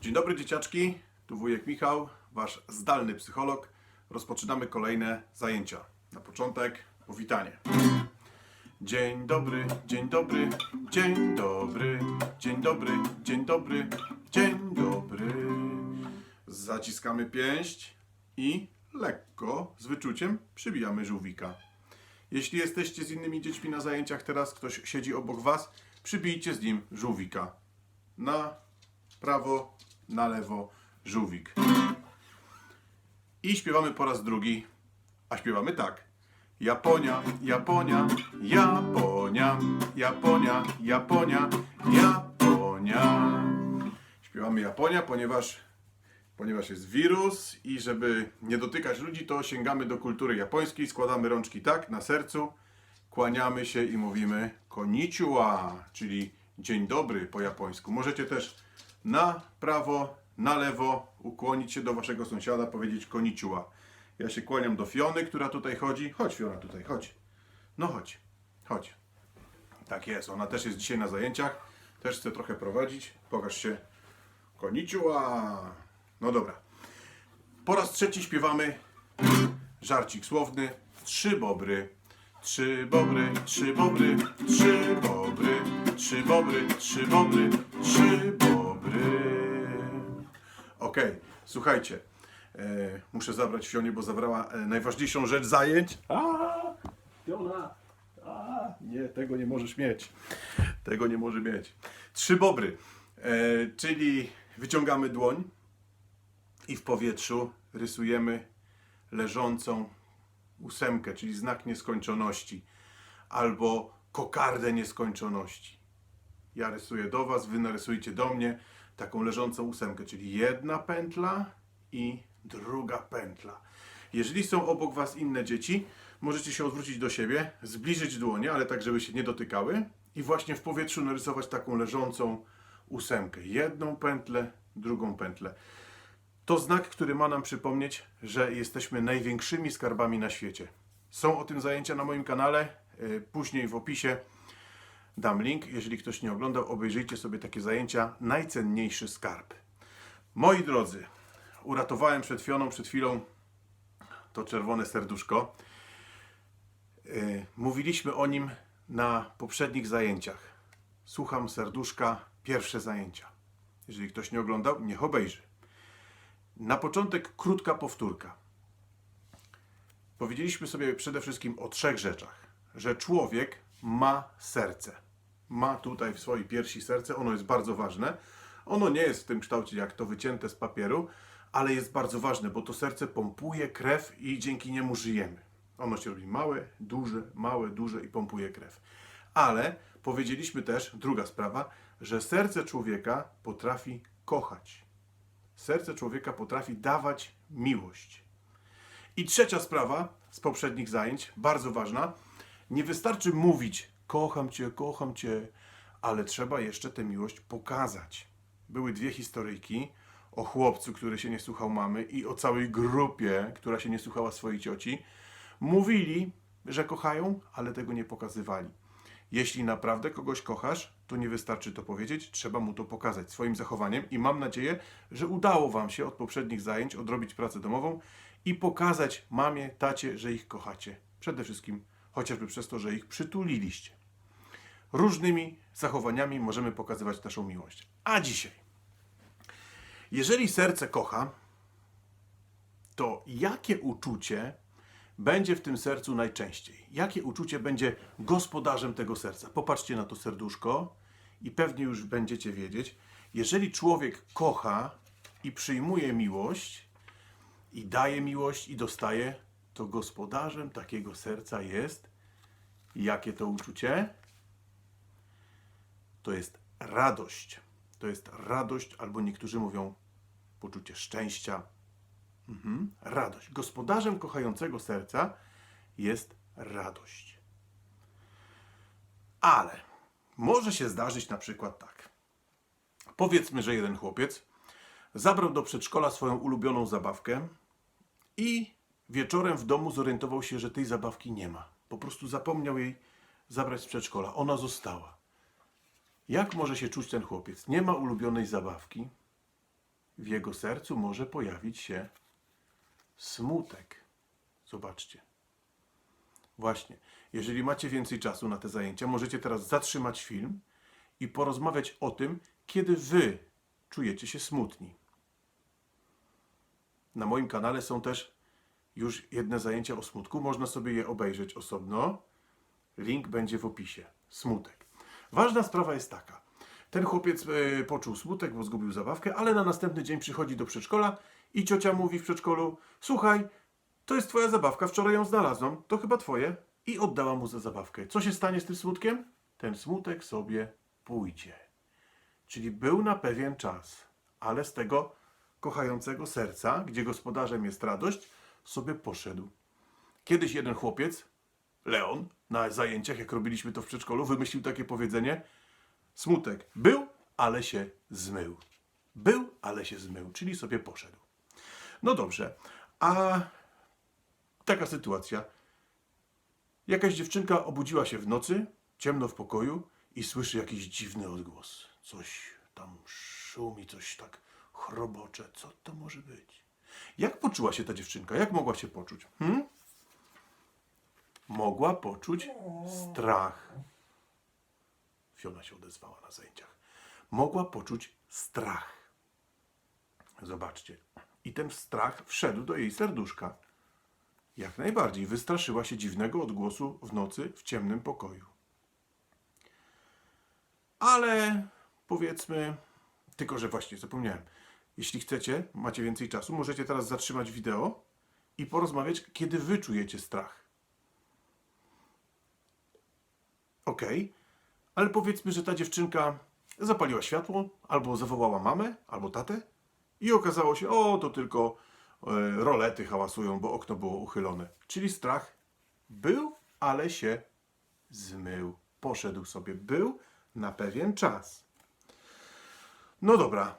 Dzień dobry dzieciaczki, tu wujek Michał, wasz zdalny psycholog. Rozpoczynamy kolejne zajęcia. Na początek powitanie. Dzień dobry, dzień dobry, dzień dobry, dzień dobry, dzień dobry, dzień dobry. Zaciskamy pięść i lekko, z wyczuciem przybijamy żółwika. Jeśli jesteście z innymi dziećmi na zajęciach, teraz ktoś siedzi obok was, przybijcie z nim żółwika. Na prawo, na lewo, żółwik. I śpiewamy po raz drugi, a śpiewamy tak. Japonia, Japonia, Japonia, Japonia, Japonia, Japonia. Śpiewamy Japonia, ponieważ, ponieważ jest wirus i żeby nie dotykać ludzi, to sięgamy do kultury japońskiej, składamy rączki tak na sercu, kłaniamy się i mówimy konnichiwa, czyli dzień dobry po japońsku. Możecie też na prawo, na lewo ukłonić się do waszego sąsiada, powiedzieć konnichiwa. Ja się kłaniam do Fiony, która tutaj chodzi. Chodź Fiona tutaj, chodź. No chodź, chodź. Tak jest, ona też jest dzisiaj na zajęciach. Też chce trochę prowadzić. Pokaż się. Konnichiwa. No dobra. Po raz trzeci śpiewamy żarcik słowny. Trzy bobry. Trzy bobry, trzy bobry, trzy bobry, trzy bobry, trzy bobry, trzy bobry. Okej, słuchajcie. E, muszę zabrać Fionie, bo zabrała e, najważniejszą rzecz zajęć. A, Fiona! A, nie, tego nie możesz mieć. Tego nie może mieć. Trzy bobry, e, czyli wyciągamy dłoń i w powietrzu rysujemy leżącą ósemkę, czyli znak nieskończoności, albo kokardę nieskończoności. Ja rysuję do Was, Wy narysujcie do mnie taką leżącą ósemkę, czyli jedna pętla i druga pętla. Jeżeli są obok Was inne dzieci, możecie się odwrócić do siebie, zbliżyć dłonie, ale tak, żeby się nie dotykały i właśnie w powietrzu narysować taką leżącą ósemkę. Jedną pętlę, drugą pętlę. To znak, który ma nam przypomnieć, że jesteśmy największymi skarbami na świecie. Są o tym zajęcia na moim kanale. y, Później w opisie dam link. Jeżeli ktoś nie oglądał, obejrzyjcie sobie takie zajęcia. Najcenniejszy skarb. Moi drodzy, uratowałem przed Fioną, przed chwilą to czerwone serduszko. Y, Mówiliśmy o nim na poprzednich zajęciach. Słucham serduszka, pierwsze zajęcia. Jeżeli ktoś nie oglądał, niech obejrzy. Na początek krótka powtórka. Powiedzieliśmy sobie przede wszystkim o trzech rzeczach. Że człowiek ma serce. Ma tutaj w swojej piersi serce, ono jest bardzo ważne. Ono nie jest w tym kształcie jak to wycięte z papieru, ale jest bardzo ważne, bo to serce pompuje krew i dzięki niemu żyjemy. Ono się robi małe, duże, małe, duże i pompuje krew. Ale powiedzieliśmy też, druga sprawa, że serce człowieka potrafi kochać. Serce człowieka potrafi dawać miłość. I trzecia sprawa z poprzednich zajęć, bardzo ważna. Nie wystarczy mówić, kocham cię, kocham cię, ale trzeba jeszcze tę miłość pokazać. Były dwie historyjki o chłopcu, który się nie słuchał mamy, i o całej grupie, która się nie słuchała swojej cioci. Mówili, że kochają, ale tego nie pokazywali. Jeśli naprawdę kogoś kochasz, to nie wystarczy to powiedzieć, trzeba mu to pokazać swoim zachowaniem i mam nadzieję, że udało Wam się od poprzednich zajęć odrobić pracę domową i pokazać mamie, tacie, że ich kochacie. Przede wszystkim chociażby przez to, że ich przytuliliście. Różnymi zachowaniami możemy pokazywać naszą miłość. A dzisiaj, jeżeli serce kocha, to jakie uczucie będzie w tym sercu najczęściej? Jakie uczucie będzie gospodarzem tego serca? Popatrzcie na to serduszko i pewnie już będziecie wiedzieć. Jeżeli człowiek kocha i przyjmuje miłość, i daje miłość, i dostaje, to gospodarzem takiego serca jest jakie to uczucie? To jest radość. To jest radość, albo niektórzy mówią poczucie szczęścia, Mhm. Radość. Gospodarzem kochającego serca jest radość. Ale może się zdarzyć na przykład tak. Powiedzmy, że jeden chłopiec zabrał do przedszkola swoją ulubioną zabawkę i wieczorem w domu zorientował się, że tej zabawki nie ma. Po prostu zapomniał jej zabrać z przedszkola. Ona została. Jak może się czuć ten chłopiec? Nie ma ulubionej zabawki, w jego sercu może pojawić się smutek. Zobaczcie. Właśnie, jeżeli macie więcej czasu na te zajęcia, możecie teraz zatrzymać film i porozmawiać o tym, kiedy wy czujecie się smutni. Na moim kanale są też już jedne zajęcia o smutku. Można sobie je obejrzeć osobno. Link będzie w opisie. Smutek. Ważna sprawa jest taka. Ten chłopiec e, poczuł smutek, bo zgubił zabawkę, ale na następny dzień przychodzi do przedszkola i ciocia mówi w przedszkolu: Słuchaj, to jest twoja zabawka, wczoraj ją znalazłam, to chyba twoje. I oddała mu za zabawkę. Co się stanie z tym smutkiem? Ten smutek sobie pójdzie. Czyli był na pewien czas, ale z tego kochającego serca, gdzie gospodarzem jest radość, sobie poszedł. Kiedyś jeden chłopiec, Leon, na zajęciach, jak robiliśmy to w przedszkolu, wymyślił takie powiedzenie: Smutek był, ale się zmył. Był, ale się zmył, czyli sobie poszedł. No dobrze, a taka sytuacja. Jakaś dziewczynka obudziła się w nocy, ciemno w pokoju i słyszy jakiś dziwny odgłos. Coś tam szumi, coś tak chrobocze. Co to może być? Jak poczuła się ta dziewczynka? Jak mogła się poczuć? Hmm? Mogła poczuć strach. Fiona się odezwała na zajęciach. Mogła poczuć strach. Zobaczcie. I ten strach wszedł do jej serduszka. Jak najbardziej wystraszyła się dziwnego odgłosu w nocy w ciemnym pokoju. Ale powiedzmy, tylko że właśnie zapomniałem. Jeśli chcecie, macie więcej czasu, możecie teraz zatrzymać wideo i porozmawiać, kiedy wy czujecie strach. Ok, ale powiedzmy, że ta dziewczynka zapaliła światło, albo zawołała mamę, albo tatę i okazało się, o, to tylko e, rolety hałasują, bo okno było uchylone. Czyli strach był, ale się zmył. Poszedł sobie, był na pewien czas. No dobra,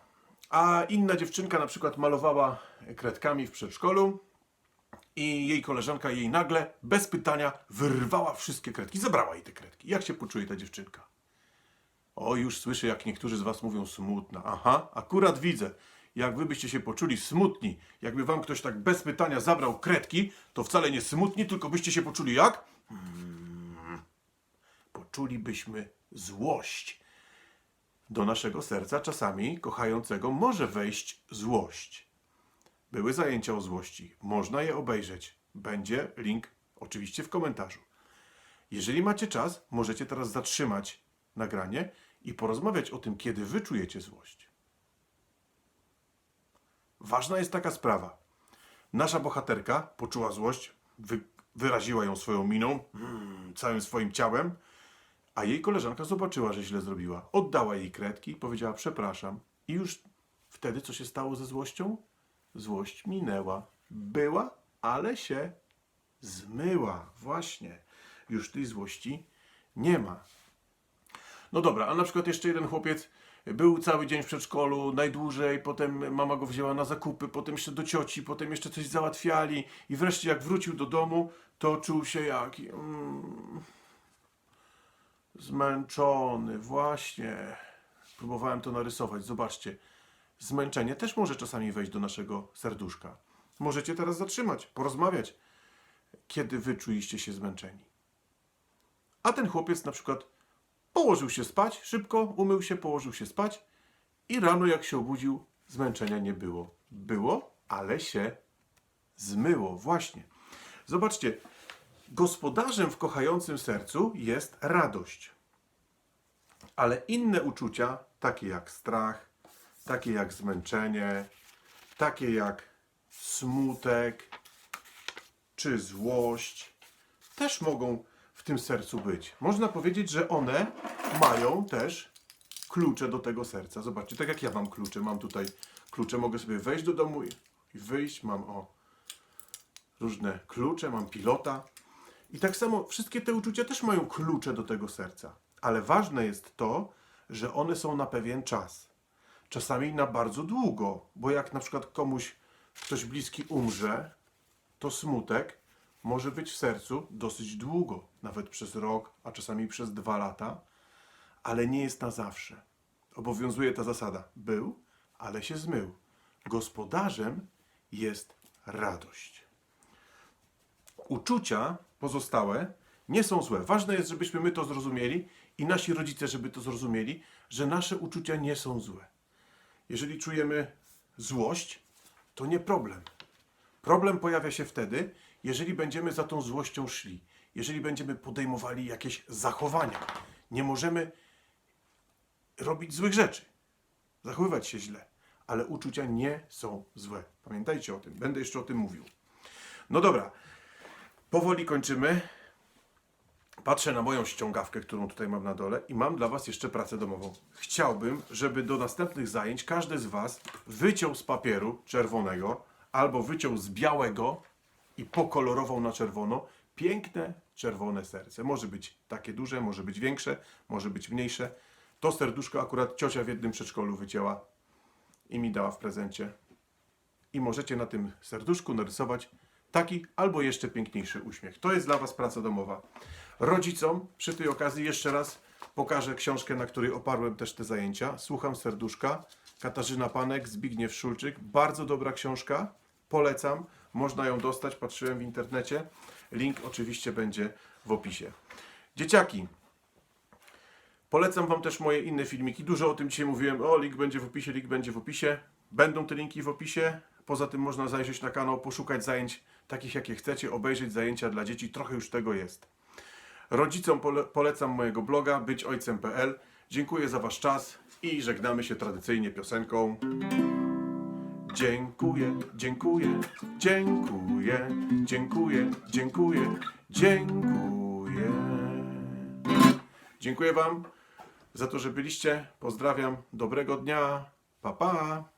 a inna dziewczynka na przykład malowała kredkami w przedszkolu i jej koleżanka jej nagle, bez pytania, wyrwała wszystkie kredki, zabrała jej te kredki. Jak się poczuje ta dziewczynka? O, już słyszę, jak niektórzy z was mówią smutna. Aha, akurat widzę. Jak wy byście się poczuli smutni, jakby wam ktoś tak bez pytania zabrał kredki, to wcale nie smutni, tylko byście się poczuli jak? Hmm, poczulibyśmy złość. Do naszego serca czasami kochającego może wejść złość. Były zajęcia o złości. Można je obejrzeć. Będzie link oczywiście w komentarzu. Jeżeli macie czas, możecie teraz zatrzymać nagranie i porozmawiać o tym, kiedy wy czujecie złość. Ważna jest taka sprawa. Nasza bohaterka poczuła złość, wy, wyraziła ją swoją miną, mm, całym swoim ciałem, a jej koleżanka zobaczyła, że źle zrobiła. Oddała jej kredki powiedziała przepraszam. I już wtedy co się stało ze złością? Złość minęła. Była, ale się zmyła. Właśnie. Już tej złości nie ma. No dobra, a na przykład jeszcze jeden chłopiec był cały dzień w przedszkolu, najdłużej, potem mama go wzięła na zakupy, potem jeszcze do cioci, potem jeszcze coś załatwiali i wreszcie jak wrócił do domu, to czuł się jak... Mm, zmęczony, właśnie. Próbowałem to narysować, zobaczcie. Zmęczenie też może czasami wejść do naszego serduszka. Możecie teraz zatrzymać, porozmawiać, kiedy wy czuliście się zmęczeni. A ten chłopiec na przykład położył się spać, szybko umył się, położył się spać i rano jak się obudził, zmęczenia nie było. Było, ale się zmyło, właśnie. Zobaczcie, gospodarzem w kochającym sercu jest radość. Ale inne uczucia, takie jak strach, takie jak zmęczenie, takie jak smutek czy złość, też mogą w tym sercu być. Można powiedzieć, że one mają też klucze do tego serca. Zobaczcie, tak jak ja mam klucze, mam tutaj klucze, mogę sobie wejść do domu i wyjść, mam o różne klucze, mam pilota. I tak samo wszystkie te uczucia też mają klucze do tego serca. Ale ważne jest to, że one są na pewien czas. Czasami na bardzo długo, bo jak na przykład komuś ktoś bliski umrze, to smutek może być w sercu dosyć długo, nawet przez rok, a czasami przez dwa lata, ale nie jest na zawsze. Obowiązuje ta zasada: był, ale się zmył. Gospodarzem jest radość. Uczucia pozostałe nie są złe. Ważne jest, żebyśmy my to zrozumieli i nasi rodzice, żeby to zrozumieli, że nasze uczucia nie są złe. Jeżeli czujemy złość, to nie problem. Problem pojawia się wtedy, jeżeli będziemy za tą złością szli, jeżeli będziemy podejmowali jakieś zachowania. Nie możemy robić złych rzeczy, zachowywać się źle, ale uczucia nie są złe. Pamiętajcie o tym, będę jeszcze o tym mówił. No dobra, powoli kończymy. Patrzę na moją ściągawkę, którą tutaj mam na dole i mam dla Was jeszcze pracę domową. Chciałbym, żeby do następnych zajęć każdy z Was wyciął z papieru czerwonego albo wyciął z białego i pokolorował na czerwono piękne czerwone serce. Może być takie duże, może być większe, może być mniejsze. To serduszko akurat ciocia w jednym przedszkolu wycięła i mi dała w prezencie. I możecie na tym serduszku narysować taki albo jeszcze piękniejszy uśmiech. To jest dla Was praca domowa. Rodzicom przy tej okazji jeszcze raz pokażę książkę, na której oparłem też te zajęcia. Słucham serduszka. Katarzyna Panek, Zbigniew Szulczyk. Bardzo dobra książka. Polecam. Można ją dostać. Patrzyłem w internecie. Link oczywiście będzie w opisie. Dzieciaki, Polecam Wam też moje inne filmiki. Dużo o tym dzisiaj mówiłem. O, link będzie w opisie, link będzie w opisie. Będą te linki w opisie. Poza tym można zajrzeć na kanał, poszukać zajęć takich, jakie chcecie, obejrzeć zajęcia dla dzieci. Trochę już tego jest. Rodzicom pole polecam mojego bloga byćojcem.pl. Dziękuję za Wasz czas i żegnamy się tradycyjnie piosenką. Dziękuję, dziękuję, dziękuję, dziękuję, dziękuję, dziękuję. Dziękuję Wam za to, że byliście. Pozdrawiam. Dobrego dnia. Pa, pa.